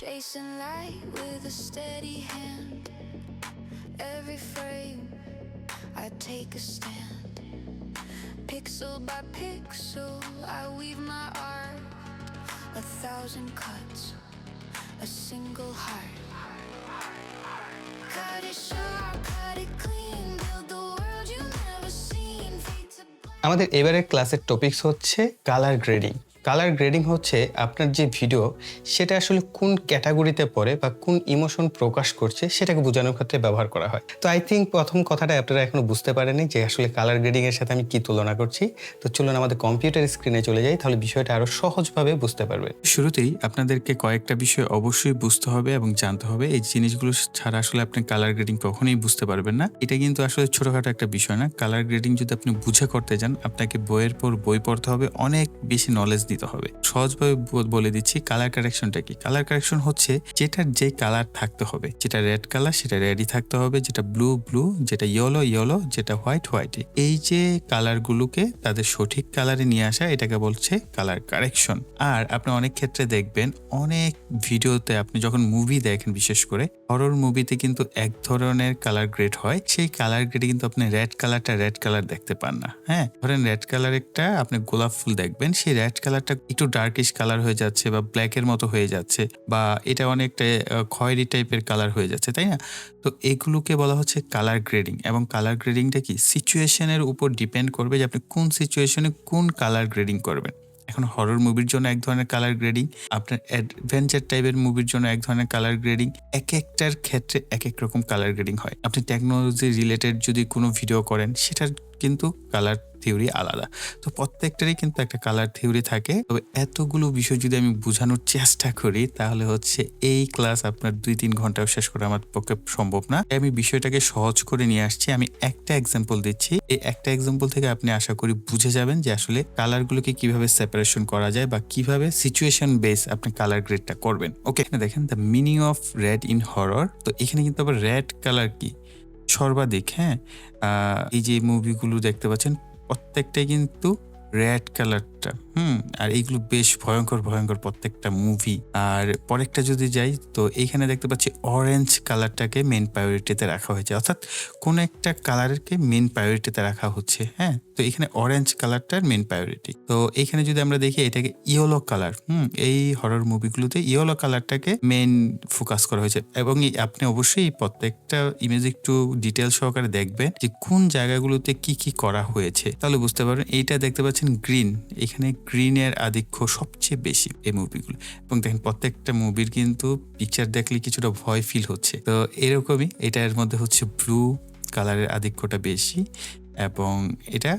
Chasing light with a steady hand. Every frame, I take a stand. Pixel by pixel, I weave my art. A thousand cuts, a single heart. Cut it sharp, cut it clean, build the world never seen. আমাদের এবারের ক্লাসের topics হচ্ছে colour grading colour grading হচ্ছে আপনার যে video সেটা আসলে কোন ক্যাটাগরিতে পড়ে বা কোন ইমোশন প্রকাশ করছে, সেটাকে বোঝানোর ক্ষেত্রে ব্যবহার করা হয়। তো আই থিঙ্ক প্রথম কথাটা আপনারা এখনও বুঝতে পারেনি যে আসলে কালার গ্রেডিং এর সাথে আমি কি তুলনা করছি। তো চলুন আমাদের কম্পিউটার স্ক্রিনে চলে যাই, তাহলে বিষয়টা আরও সহজভাবে বুঝতে পারবে শুরুতেই আপনাদেরকে কয়েকটা বিষয় অবশ্যই বুঝতে হবে এবং জানতে হবে। এই জিনিসগুলো ছাড়া আসলে আপনি কালার গ্রেডিং কখনোই বুঝতে পারবেন না। এটা কিন্তু আসলে ছোটখাটো একটা বিষয় না। কালার গ্রেডিং যদি আপনি বুঝে করতে যান, আপনাকে বইয়ের পর বই পড়তে হবে, অনেক বেশি নলেজ দিতে হবে। সহজভাবে বলে দিচ্ছি কালার কারেকশনটা কি? কালার কারেকশন হচ্ছে যেটার যে কালার থাকতে হবে। যেটা রেড কালার সেটা রেডই থাকতে হবে। যেটা ব্লু ব্লু যেটা ইয়েলো ইয়েলো যেটা হোয়াইট হোয়াইট এই যে কালারগুলোকে তাদের সঠিক কালারে নিয়ে আসা, এটাকে বলছে কালার কারেকশন আর আপনি অনেক ক্ষেত্রে দেখবেন অনেক ভিডিওতে আপনি যখন মুভি দেখেন, বিশেষ করে হরর মুভিতে কিন্তু এক ধরনের কালার গ্রেড হয়। সেই কালার গ্রেডে কিন্তু আপনি রেড কালারটা রেড কালার দেখতে পান না। হ্যাঁ? ধরেন রেড কালার একটা আপনি গোলাপ ফুল দেখবেন, সেই রেড কালারটা একটু ডার্কিশ কালার হয়ে যাচ্ছে বা ব্ল্যাকের মতো হয়ে যাচ্ছে বা এটা অনেকটা খয়েরি টাইপের কালার হয়ে যাচ্ছে, তাই না? তো এগুলোকে বলা হচ্ছে কালার গ্রেডিং এবং কালার গ্রেডিংটা কি? সিচুয়েশনের উপর ডিপেন্ড করবে যে আপনি কোন সিচুয়েশনে কোন কালার গ্রেডিং করবেন। এখন হরর মুভির জন্য এক ধরনের কালার গ্রেডিং আপনার অ্যাডভেঞ্চার টাইপের মুভির জন্য এক ধরনের কালার গ্রেডিং এক একটার ক্ষেত্রে এক এক রকম কালার গ্রেডিং হয়। আপনি টেকনোলজি রিলেটেড যদি কোনো ভিডিও করেন, সেটার কিন্তু কালার থিওরি আলাদা। তো প্রত্যেকটারই কিন্তু একটা কালার থিওরি থাকে। তবে এতগুলো বিষয় যদি আমি বোঝানোর চেষ্টা করি, তাহলে হচ্ছে এই ক্লাস আপনার দুই তিন ঘন্টাও শেষ করা আমার পক্ষে সম্ভব না। আমি বিষয়টাকে সহজ করে নিয়ে আসছি। আমি একটা এক্সাম্পল দিচ্ছি। এই একটা এক্সাম্পল থেকে আপনি আশা করি বুঝে যাবেন যে আসলে কালারগুলোকে কীভাবে সেপারেশন করা যায় বা কীভাবে সিচুয়েশন বেস আপনি কালার গ্রেডটা করবেন। ওকে এখানে দেখেন the meaning of red in horror তো এখানে কিন্তু আবার রেড কালার কি? সর্বাধিক হ্যাঁ? এই যে মুভিগুলো দেখতে পাচ্ছেন প্রত্যেকটাই কিন্তু রেড কালারটা হুম, আর এইগুলো বেশ ভয়ঙ্কর ভয়ঙ্কর প্রত্যেকটা মুভি আর পরেরটা যদি যাই, তো এইখানে দেখতে পাচ্ছি অরেঞ্জ কালারটাকে মেন প্রায়োরিটিতে রাখা হয়েছে। অর্থাৎ কোন একটা কালারকে মেন প্রায়োরিটিতে রাখা হচ্ছে হ্যাঁ? তো এখানে অরেঞ্জ কালারটার মেন প্রায়োরিটি তো এখানে যদি আমরা দেখি, এটাকে ইয়েলো কালার হুম, এই হরর মুভিগুলোতে ইয়েলো কালারটাকে মেন ফোকাস করা হয়েছে। এবং আপনি অবশ্যই প্রত্যেকটা ইমেজ একটু ডিটেল সহকারে দেখবেন যে কোন জায়গাগুলোতে কি কি করা হয়েছে। তাহলে বুঝতে পারবেন, এইটা দেখতে পাচ্ছেন গ্রিন এখানে গ্রিনের আধিক্য সবচেয়ে বেশি এই মুভিগুলো এবং দেখেন, প্রত্যেকটা মুভির কিন্তু পিকচার দেখলে কিছুটা ভয় ফিল হচ্ছে। তো এরকমই এটার মধ্যে হচ্ছে ব্লু কালারের আধিক্যটা বেশি এবং এটা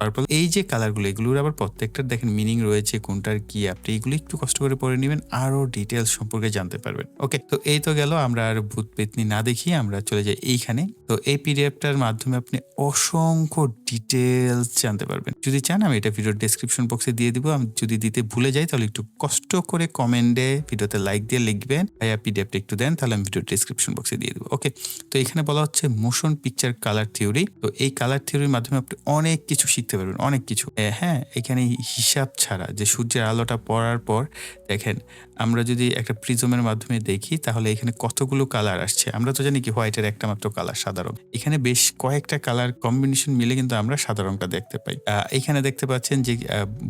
পার্পল এই যে কালারগুলো এগুলোর আবার প্রত্যেকটার দেখেন মিনিং রয়েছে, কোনটার কি আপনি এগুলো একটু কষ্ট করে পড়ে নেবেন আরও ডিটেলস সম্পর্কে জানতে পারবেন। ওকে তো এই তো গেল, আমরা আর ভূত পেতনি না দেখি আমরা চলে যাই এইখানে। তো এই পিডিএফটার মাধ্যমে আপনি অসংখ্য ডিটেলস জানতে পারবেন। যদি চান, আমি এটা ভিডিওর ডেসক্রিপশন বক্সে দিয়ে দিব। আমি যদি দিতে ভুলে যাই, তাহলে একটু কষ্ট করে কমেন্টে ভিডিওতে লাইক দিয়ে লিখবেন। ভাইয়া পিডিএফটা একটু দেন, তাহলে আমি ভিডিও ডেসক্রিপশন বক্সে দিয়ে দেবো। ওকে তো এখানে বলা হচ্ছে মোশন পিকচার কালার থিওরি তো এই কালার থিওরির মাধ্যমে আপনি অনেক কিছু শিখতে পারবেন, অনেক কিছু। হ্যাঁ এখানে হিসাব ছাড়া, যে সূর্যের আলোটা পড়ার পর, দেখেন, আমরা যদি একটা প্রিজমের মাধ্যমে দেখি, তাহলে এখানে কতগুলো কালার আসছে। আমরা তো জানি কি হোয়াইটের একটা মাত্র কালার সাদা রং এখানে বেশ কয়েকটা কালার কম্বিনেশন মিলে কিন্তু আমরা সাদা রংটা দেখতে পাই। এখানে দেখতে পাচ্ছেন যে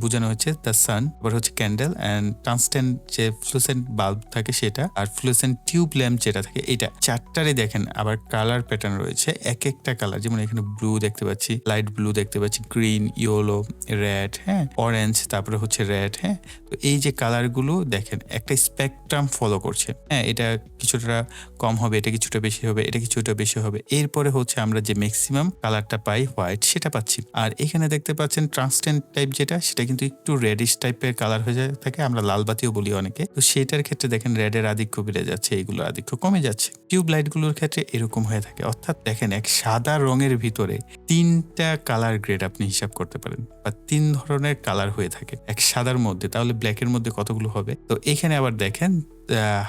বোঝানো হচ্ছে দ্য সান আবার হচ্ছে ক্যান্ডেল অ্যান্ড ট্রান্সটেন্ট যে ফ্লুসেন্ট বাল্ব থাকে সেটা আর ফ্লুসেন্ট টিউব ল্যাম্প যেটা থাকে এটা। চারটারে দেখেন আবার কালার প্যাটার্ন রয়েছে। এক একটা কালার, যেমন এখানে ব্লু দেখতে পাচ্ছি, লাইট ব্লু দেখতে পাচ্ছি, গ্রিন ইয়েলো রেড হ্যাঁ অরেঞ্জ তারপরে হচ্ছে রেড হ্যাঁ। তো এই যে কালারগুলো দেখেন, একটা স্পেকট্রাম ফলো করছে। হ্যাঁ এটা কিছুটা কম হবে, এটা কিছুটা বেশি হবে, এটা কিছুটা বেশি হবে। এরপরে হচ্ছে আমরা যে ম্যাক্সিমাম কালারটা পাই হোয়াইট সেটা পাচ্ছি। আর এখানে দেখতে পাচ্ছেন ট্রান্সটেন্ট টাইপ যেটা, সেটা কিন্তু একটু রেডিশ টাইপের কালার হয়ে যায় থাকে, আমরা লাল বাতিও বলি অনেকে। তো সেটার ক্ষেত্রে দেখেন রেডের আধিক্য বেড়ে যাচ্ছে এইগুলোর আধিক্য কমে যাচ্ছে। টিউব লাইটগুলোর ক্ষেত্রে এরকম হয়ে থাকে। অর্থাৎ দেখেন এক সাদা রঙের ভিতরে তিনটা কালার গ্রেড আপনি হিসাব করতে পারেন বা তিন ধরনের কালার হয়ে থাকে, এক সাদার মধ্যে, তাহলে ব্ল্যাকের মধ্যে কতগুলো হবে? তো এখানে আবার দেখেন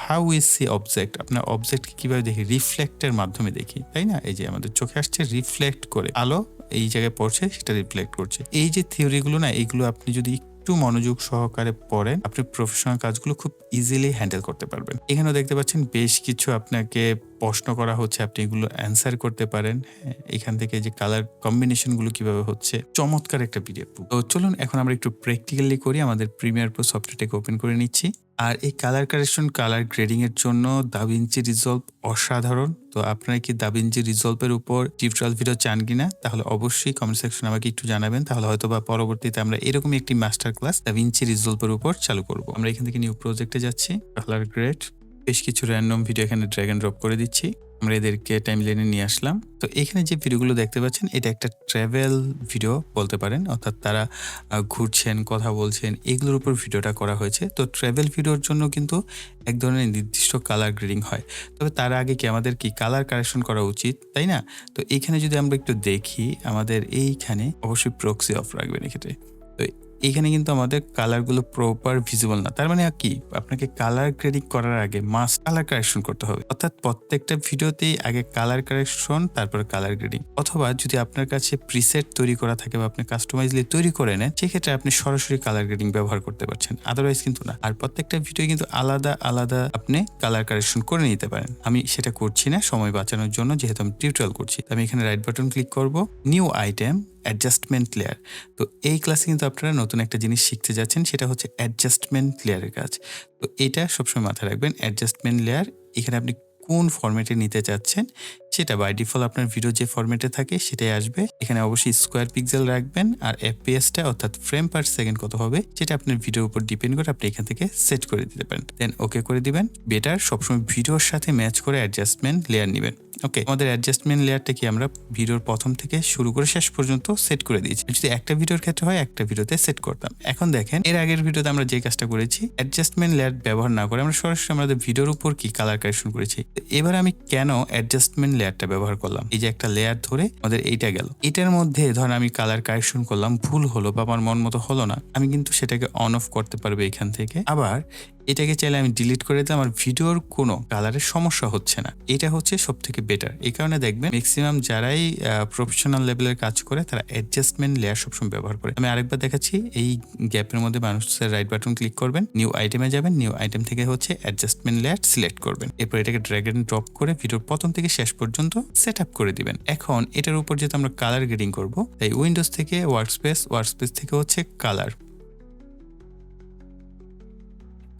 হাউ ইজ সি অবজেক্ট আপনার অবজেক্টকে কীভাবে দেখি? রিফ্লেক্টের মাধ্যমে দেখি, তাই না? এই যে আমাদের চোখে আসছে রিফ্লেক্ট করে আলো এই জায়গায় পড়ছে, সেটা রিফ্লেক্ট করছে। এই যে থিওরিগুলো না এইগুলো আপনি যদি একটু মনোযোগ সহকারে পড়েন আপনি প্রফেশনাল কাজগুলো খুব ইজিলি হ্যান্ডেল করতে পারবেন। এখানেও দেখতে পাচ্ছেন বেশ কিছু আপনাকে প্রশ্ন করা হচ্ছে আপনি এগুলো অ্যান্সার করতে পারেন। হ্যাঁ, এখান থেকে যে কালার কম্বিনেশনগুলো কীভাবে হচ্ছে চমৎকার একটা পিডিএফ তো চলুন এখন আমরা একটু প্র্যাকটিক্যালি করি আমাদের প্রিমিয়ার প্রো সফটওয়্যারটাকে ওপেন করে নিচ্ছি। আর এই কালার কারেকশন কালার গ্রেডিং এর জন্য দাবিঞ্চি রিজলভ অসাধারণ। তো আপনারা কি দাভিঞ্চি রিজলভের উপর টিউটোরিয়াল ভিডিও চান কিনা, তাহলে অবশ্যই কমেন্ট সেকশন আমাকে একটু জানাবেন। তাহলে হয়তো বা পরবর্তীতে আমরা এরকমই একটি মাস্টার ক্লাস দাভিঞ্চি রিজলভের উপর চালু করব। আমরা এখান থেকে নিউ প্রজেক্টে যাচ্ছি। কালার গ্রেড বেশ কিছু র্যান্ডম ভিডিও এখানে ড্র্যাগ ড্রপ করে দিচ্ছি। আমরা এদেরকে টাইম লাইনে নিয়ে আসলাম। তো এখানে যে ভিডিওগুলো দেখতে পাচ্ছেন, এটা একটা ট্রাভেল ভিডিও বলতে পারেন। অর্থাৎ তারা ঘুরছেন, কথা বলছেন, এগুলোর উপর ভিডিওটা করা হয়েছে। তো ট্রাভেল ভিডিওর জন্য কিন্তু এক ধরনের নির্দিষ্ট কালার গ্রেডিং হয়। তবে তার আগে কি আমাদের কি কালার কারেকশন করা উচিত, তাই না? তো এখানে যদি আমরা একটু দেখি, আমাদের এইখানে অবশ্যই প্রক্সি অফ রাখবেন এক্ষেত্রে। তো এইখানে কিন্তু আমাদের কালারগুলো প্রপার ভিজিবল না। তার মানে কি, আপনাকে কালার গ্রেডিং করার আগে মাস কালার কারেকশন করতে হবে। অর্থাৎ প্রত্যেকটা ভিডিওতেই আগে কালার কারেকশন তারপর কালার গ্রেডিং অথবা যদি আপনার কাছে প্রিসেট তৈরি করা থাকে বা আপনি কাস্টমাইজলি তৈরি করে নেন, সেক্ষেত্রে আপনি সরাসরি কালার গ্রেডিং ব্যবহার করতে পারছেন। আদারওয়াইজ কিন্তু না। আর প্রত্যেকটা ভিডিও কিন্তু আলাদা আলাদা আপনি কালার কারেকশন করে নিতে পারেন। আমি সেটা করছি না, সময় বাঁচানোর জন্য যেহেতু আমি টিউটোরিয়াল করছি। আমি এখানে রাইট বাটন ক্লিক করব। নিউ আইটেম অ্যাডজাস্টমেন্ট লেয়ার তো এই ক্লাসে কিন্তু আপনারা নতুন একটা জিনিস শিখতে যাচ্ছেন, সেটা হচ্ছে অ্যাডজাস্টমেন্ট লেয়ারের কাজ। তো এটা সবসময় মাথায় রাখবেন অ্যাডজাস্টমেন্ট লেয়ার এখানে আপনি কোন ফরম্যাটে নিতে চাচ্ছেন সেটা বাই ডিফল্ট আপনার ভিডিও যে ফরম্যাটে থাকে, সেটাই আসবে। এখানে অবশ্যই স্কোয়ার পিক্সেল রাখবেন আর এফপিএসটা অর্থাৎ ফ্রেম পার সেকেন্ড কত হবে, সেটা আপনার ভিডিওর উপর ডিপেন্ড করে আপনি এখান থেকে সেট করে দিতে পারেন। দেন ওকে করে দিবেন। বেটার সবসময় ভিডিওর সাথে ম্যাচ করে অ্যাডজাস্টমেন্ট লেয়ার নেবেন। ওকে আমাদের অ্যাডজাস্টমেন্ট লেয়ারটা কি আমরা ভিডিওর প্রথম থেকে শুরু করে শেষ পর্যন্ত সেট করে দিয়েছি। যদি একটা ভিডিওর ক্ষেত্রে হয়, একটা ভিডিওতে সেট করতাম। এখন দেখেন, এর আগের ভিডিওতে আমরা যে কাজটা করেছি অ্যাডজাস্টমেন্ট লেয়ার ব্যবহার না করে আমরা সরাসরি আমাদের ভিডিওর উপর কি কালার কারেকশন করেছি? এবার আমি কেন অ্যাডজাস্টমেন্ট লেয়ারটা ব্যবহার করলাম। এই যে একটা লেয়ার ধরে আমাদের এইটা গেল। এটার মধ্যে ধরেন আমি কালার কারেকশন করলাম, ভুল হলো বা আমার মন মতো হলো না, আমি কিন্তু সেটাকে অন অফ করতে পারব এখান থেকে। আবার এটাকে চাইলে আমি ডিলিট করে দিলাম আমার ভিডিওর কোনো কালারের সমস্যা হচ্ছে না। এটা হচ্ছে সব থেকে বেটার এই কারণে দেখবেন ম্যাক্সিমাম যারাই প্রফেশনাল লেভেলের কাজ করে, তারা অ্যাডজাস্টমেন্ট লেয়ার সবসময় ব্যবহার করে। আমি আরেকবার দেখাচ্ছি, এই গ্যাপের মধ্যে মানুষের রাইট বাটন ক্লিক করবেন নিউ আইটেমে যাবেন নিউ আইটেম থেকে হচ্ছে অ্যাডজাস্টমেন্ট লেয়ার সিলেক্ট করবেন। এরপর এটাকে ড্র্যাগ এন্ড ড্রপ করে ভিডিওর প্রথম থেকে শেষ পর্যন্ত সেট আপ করে দিবেন। এখন এটার উপর যেহেতু আমরা কালার গ্রেডিং করব, তাই উইন্ডোজ থেকে ওয়ার্কস্পেস ওয়ার্কস্পেস থেকে হচ্ছে কালার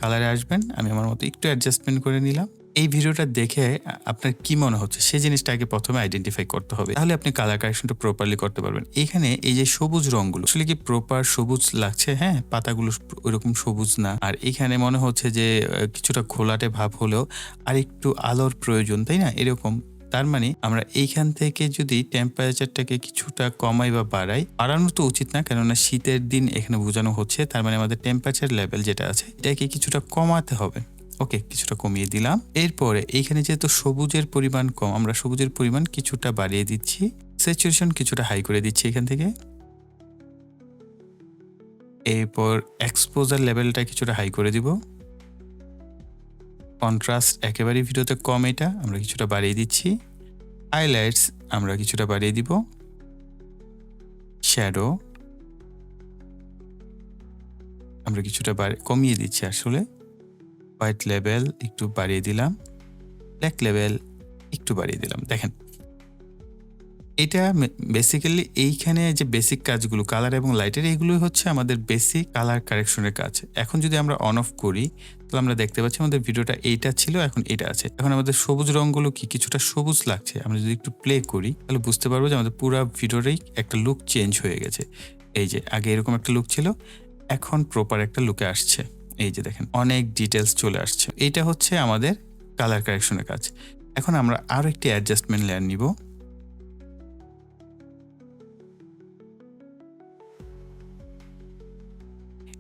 কালারে আসবেন, আমি আমার মতো একটু অ্যাডজাস্টমেন্ট করে নিলাম। এই ভিডিওটা দেখে আপনার কি মনে হচ্ছে? সেই জিনিসটা আগে প্রথমে আইডেন্টিফাই করতে হবে। তাহলে আপনি কালার কারেকশনটা প্রপারলি করতে পারবেন। এখানে এই যে সবুজ রঙগুলো আসলে কি প্রপার সবুজ লাগছে? হ্যাঁ পাতাগুলো ওইরকম সবুজ না। আর এখানে মনে হচ্ছে যে কিছুটা খোলাটে ভাব হলেও আর একটু আলোর প্রয়োজন, তাই না? এরকম তার মানে আমরা এইখান থেকে যদি টেম্পারেচারটাকে কিছুটা কমাই বা বাড়াই, বাড়ানো তো উচিত না, কেননা শীতের দিন এখানে বোঝানো হচ্ছে, তার মানে আমাদের টেম্পারেচার লেভেল যেটা আছে, এটাকে কিছুটা কমাতে হবে। ওকে কিছুটা কমিয়ে দিলাম। এরপরে এইখানে যেহেতু সবুজের পরিমাণ কম, আমরা সবুজের পরিমাণ কিছুটা বাড়িয়ে দিচ্ছি। স্যাচুরেশন কিছুটা হাই করে দিচ্ছি এখান থেকে। এরপর এক্সপোজার লেভেলটা কিছুটা হাই করে দিব। কন্ট্রাস্ট একেবারেই ভিডিওতে কম এটা, আমরা কিছুটা বাড়িয়ে দিচ্ছি। হাইলাইটস আমরা কিছুটা বাড়িয়ে দিব। শ্যাডো আমরা কিছুটা কমিয়ে দিচ্ছি আসলে। হোয়াইট লেভেল একটু বাড়িয়ে দিলাম। ব্ল্যাক লেভেল একটু বাড়িয়ে দিলাম। দেখেন এটা বেসিক্যালি এইখানে যে বেসিক কাজগুলো কালার এবং লাইটের এইগুলোই হচ্ছে আমাদের বেসিক কালার কারেকশনের কাজ। এখন যদি আমরা অন অফ করি, তাহলে আমরা দেখতে পাচ্ছি আমাদের ভিডিওটা এইটা ছিল, এখন এটা আছে। এখন আমাদের সবুজ রঙগুলো কি কিছুটা সবুজ লাগছে, আমরা যদি একটু প্লে করি, তাহলে বুঝতে পারব যে আমাদের পুরো ভিডিওটাই একটা লুক চেঞ্জ হয়ে গেছে। এই যে, আগে এরকম একটা লুক ছিল, এখন প্রপার একটা লুকে আসছে। এই যে দেখেন, অনেক ডিটেলস চলে আসছে। এইটা হচ্ছে আমাদের কালার কারেকশনের কাজ। এখন আমরা আরও একটি অ্যাডজাস্টমেন্ট লেয়ার নিব।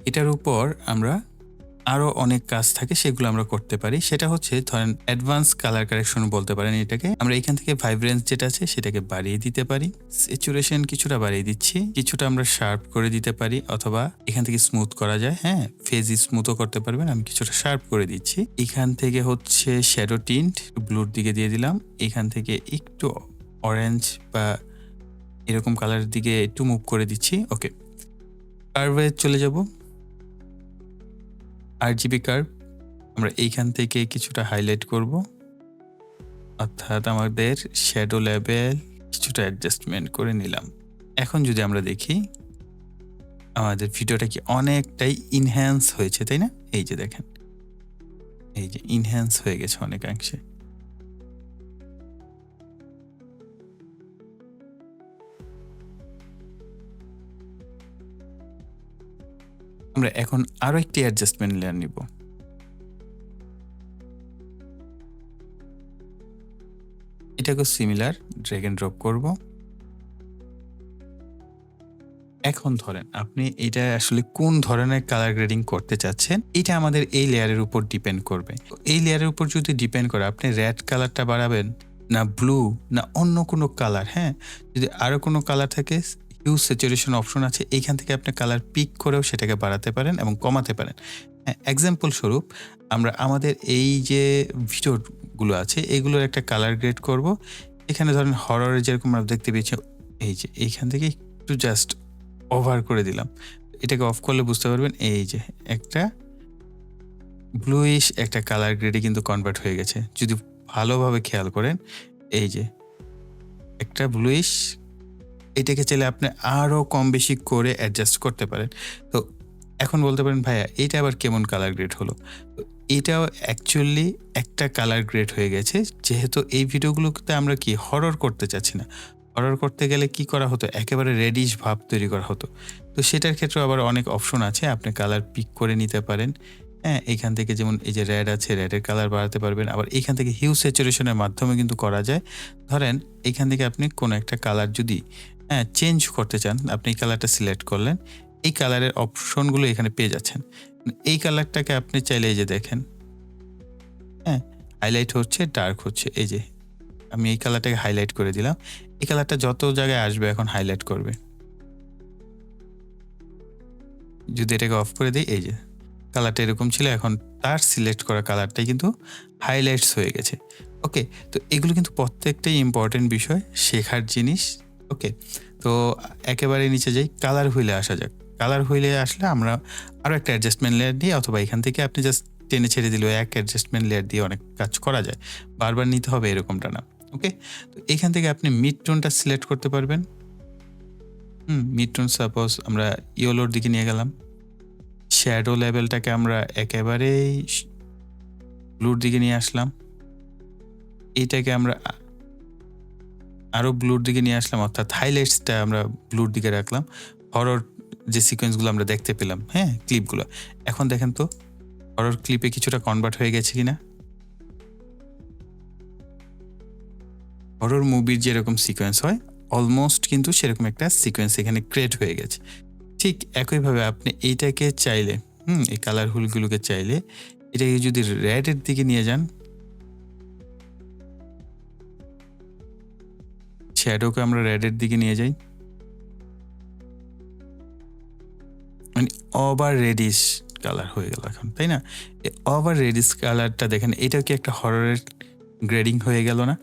এটার উপর আমরা আরও অনেক কাজ থাকে, সেগুলো আমরা করতে পারি। সেটা হচ্ছে ধরেন অ্যাডভান্স কালার কারেকশন বলতে পারেন এটাকে। আমরা এখান থেকে ভাইব্রেন্স যেটা আছে সেটাকে বাড়িয়ে দিতে পারি। স্যাচুরেশন কিছুটা বাড়িয়ে দিচ্ছি। কিছুটা আমরা শার্প করে দিতে পারি, অথবা এখান থেকে স্মুথ করা যায়। হ্যাঁ ফেজ স্মুথও করতে পারবেন। আমি কিছুটা শার্প করে দিচ্ছি। এখান থেকে হচ্ছে শ্যাডো টিন্ট ব্লুর দিকে দিয়ে দিলাম। এখান থেকে একটু অরেঞ্জ বা এরকম কালারের দিকে একটু মুভ করে দিচ্ছি। ওকে কার্ভে চলে যাব। আর জিবি কার্ভ আমরা এইখান থেকে কিছুটা হাইলাইট করব। অর্থাৎ আমাদের শ্যাডো লেভেল কিছুটা অ্যাডজাস্টমেন্ট করে নিলাম। এখন যদি আমরা দেখি, আমাদের ভিডিওটা কি অনেকটাই ইনহ্যান্স হয়েছে, তাই না? এই যে দেখেন, এই যে ইনহ্যান্স হয়ে গেছে অনেকাংশে। আমরা এখন আরও একটি অ্যাডজাস্টমেন্ট লেয়ার নিব। এটাকে সিমিলার ড্র্যাগ এন্ড ড্রপ করব। এখন ধরেন, আপনি এটা আসলে কোন ধরনের কালার গ্রেডিং করতে চাচ্ছেন, এটা আমাদের এই লেয়ারের উপর ডিপেন্ড করবে। এই লেয়ারের উপর যদি ডিপেন্ড করে, আপনি রেড কালারটা বাড়াবেন, না ব্লু না অন্য কোনো কালার হ্যাঁ? যদি আরও কোনো কালার থাকে হিউজ স্যাচুরেশন অপশন আছে, এইখান থেকে আপনি কালার পিক করেও সেটাকে বাড়াতে পারেন এবং কমাতে পারেন। হ্যাঁ এক্সাম্পল স্বরূপ, আমরা আমাদের এই যে ভিডিওগুলো আছে এইগুলোর একটা কালার গ্রেড করব। এখানে ধরেন হররে যেরকম আমরা দেখতে পেয়েছি, এই যে এইখান থেকে একটু জাস্ট ওভার করে দিলাম। এটাকে অফ করলে বুঝতে পারবেন, এই যে একটা ব্লুইশ একটা কালার গ্রেডে কিন্তু কনভার্ট হয়ে গেছে। যদি ভালোভাবে খেয়াল করেন, এই যে একটা ব্লুইশ এটাকে চাইলে আপনি আরও কম বেশি করে অ্যাডজাস্ট করতে পারেন। তো এখন বলতে পারেন, ভাইয়া এটা আবার কেমন কালার গ্রেড হলো? এটাও অ্যাকচুয়ালি একটা কালার গ্রেড হয়ে গেছে। যেহেতু এই ভিডিওগুলোতে আমরা কি হরর করতে চাচ্ছি না হরর করতে গেলে কি করা হতো? একেবারে রেডিশ ভাব তৈরি করা হতো। তো সেটার ক্ষেত্রে আবার অনেক অপশন আছে, আপনি কালার পিক করে নিতে পারেন। হ্যাঁ এখান থেকে যেমন এই যে রেড আছে রেডের কালার বাড়াতে পারবেন। আবার এখান থেকে হিউ স্যাচুরেশনের মাধ্যমে কিন্তু করা যায়। ধরেন, এখান থেকে আপনি কোনো একটা কালার যদি হ্যাঁ চেঞ্জ করতে চান, আপনি এই কালারটা সিলেক্ট করলেন, এই কালারের অপশনগুলো এখানে পেয়ে যাচ্ছেন। এই কালারটাকে আপনি চাইলে এই যে দেখেন হ্যাঁ হাইলাইট হচ্ছে ডার্ক হচ্ছে, এই যে আমি এই কালারটাকে হাইলাইট করে দিলাম, এই কালারটা যত জায়গায় আসবে এখন হাইলাইট করবে। যদি এটাকে অফ করে দিই, এই যে কালারটা এরকম ছিল, এখন তার সিলেক্ট করা কালারটাই কিন্তু হাইলাইটস হয়ে গেছে। ওকে তো এগুলো কিন্তু প্রত্যেকটাই ইম্পর্টেন্ট বিষয়, শেখার জিনিস ওকে তো একেবারে নিচে যাই কালার হুইলে আসা যাক। কালার হুইলে আসলে আমরা আরও একটা অ্যাডজাস্টমেন্ট লেয়ার দিই অথবা এখান থেকে আপনি জাস্ট টেনে ছেড়ে দিলেও এক অ্যাডজাস্টমেন্ট লেয়ার দিয়ে অনেক কাজ করা যায়। বারবার নিতে হবে এরকমটা না। ওকে তো এখান থেকে আপনি মিড টোনটা সিলেক্ট করতে পারবেন। হুম মিড টোন সাপোজ আমরা ইয়েলোর দিকে নিয়ে গেলাম। শ্যাডো লেভেলটাকে আমরা একেবারেই ব্লুর দিকে নিয়ে আসলাম। এটাকে আমরা আরও ব্লুর দিকে নিয়ে আসলাম, অর্থাৎ হাইলাইটসটা আমরা ব্লুর দিকে রাখলাম। হরর যে সিকোয়েন্সগুলো আমরা দেখতে পেলাম হ্যাঁ ক্লিপগুলো এখন দেখেন তো হরর ক্লিপে কিছুটা কনভার্ট হয়ে গেছে কিনা? হরর মুভির যেরকম সিকোয়েন্স হয় অলমোস্ট কিন্তু সেরকম একটা সিকোয়েন্স এখানে ক্রিয়েট হয়ে গেছে। ঠিক একইভাবে আপনি এইটাকে চাইলে, হুম, এই কালার হুলগুলোকে চাইলে, এটাকে যদি রেডের দিকে নিয়ে যান শ্যাডোকে আমরা রেডের দিকে নিয়ে যাই। মানে ওভার রেডিশ কালার হয়ে গেল এখন, তাই না? ওভার রেডিশ কালারটা দেখেন, এটা কি একটা হররের গ্রেডিং হয়ে গেল না?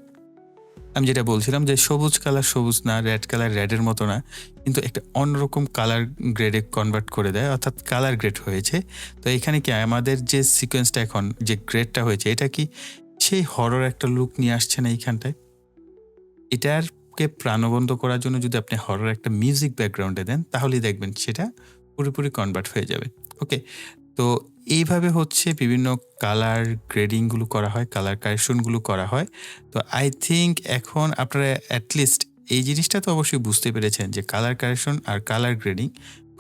আমি যেটা বলছিলাম যে সবুজ কালার সবুজ না রেড কালার রেডের মতো না, কিন্তু একটা অন্যরকম কালার গ্রেডে কনভার্ট করে দেয়, অর্থাৎ কালার গ্রেড হয়েছে। তো এখানে কি আমাদের যে সিকোয়েন্সটা এখন, যে গ্রেডটা হয়েছে, এটা কি সেই হরর একটা লুক নিয়ে আসছে না এইখানটায়? এটারকে প্রাণবন্ত করার জন্য যদি আপনি হরর একটা মিউজিক ব্যাকগ্রাউন্ডে দেন, তাহলেই দেখবেন সেটা পুরোপুরি কনভার্ট হয়ে যাবে। ওকে তো এইভাবে হচ্ছে বিভিন্ন কালার গ্রেডিংগুলো করা হয় কালার কারেকশনগুলো করা হয়। তো আই থিঙ্ক এখন আপনারা অ্যাটলিস্ট এই জিনিসটা তো অবশ্যই বুঝতে পেরেছেন যে কালার কারেকশন আর কালার গ্রেডিং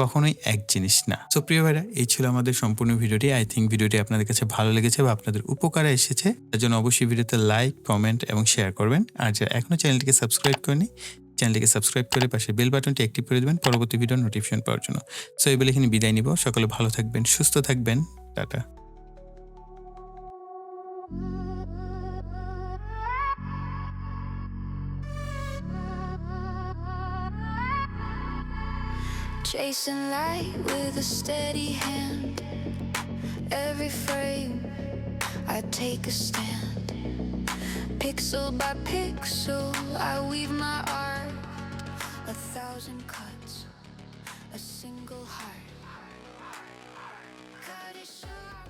কখনোই এক জিনিস না। সো প্রিয় ভাইরা, এই ছিল আমাদের সম্পূর্ণ ভিডিওটি। আই থিঙ্ক ভিডিওটি আপনাদের কাছে ভালো লেগেছে বা আপনাদের উপকারে এসেছে। তার জন্য অবশ্যই ভিডিওতে লাইক কমেন্ট এবং শেয়ার করবেন। আর যারা এখনও চ্যানেলটিকে সাবস্ক্রাইব করেনি চ্যানেলটিকে সাবস্ক্রাইব করে পাশে বেল বাটনটি অ্যাক্টিভ করে দেবেন পরবর্তী ভিডিওর নোটিফিকেশন পাওয়ার জন্য। সো এই বলে এখানে বিদায় নিব। সকলে ভালো থাকবেন, সুস্থ থাকবেন। Tata. Chasing light with a steady hand. Every frame, I take a stand. Pixel by pixel, I weave my art. A thousand cuts.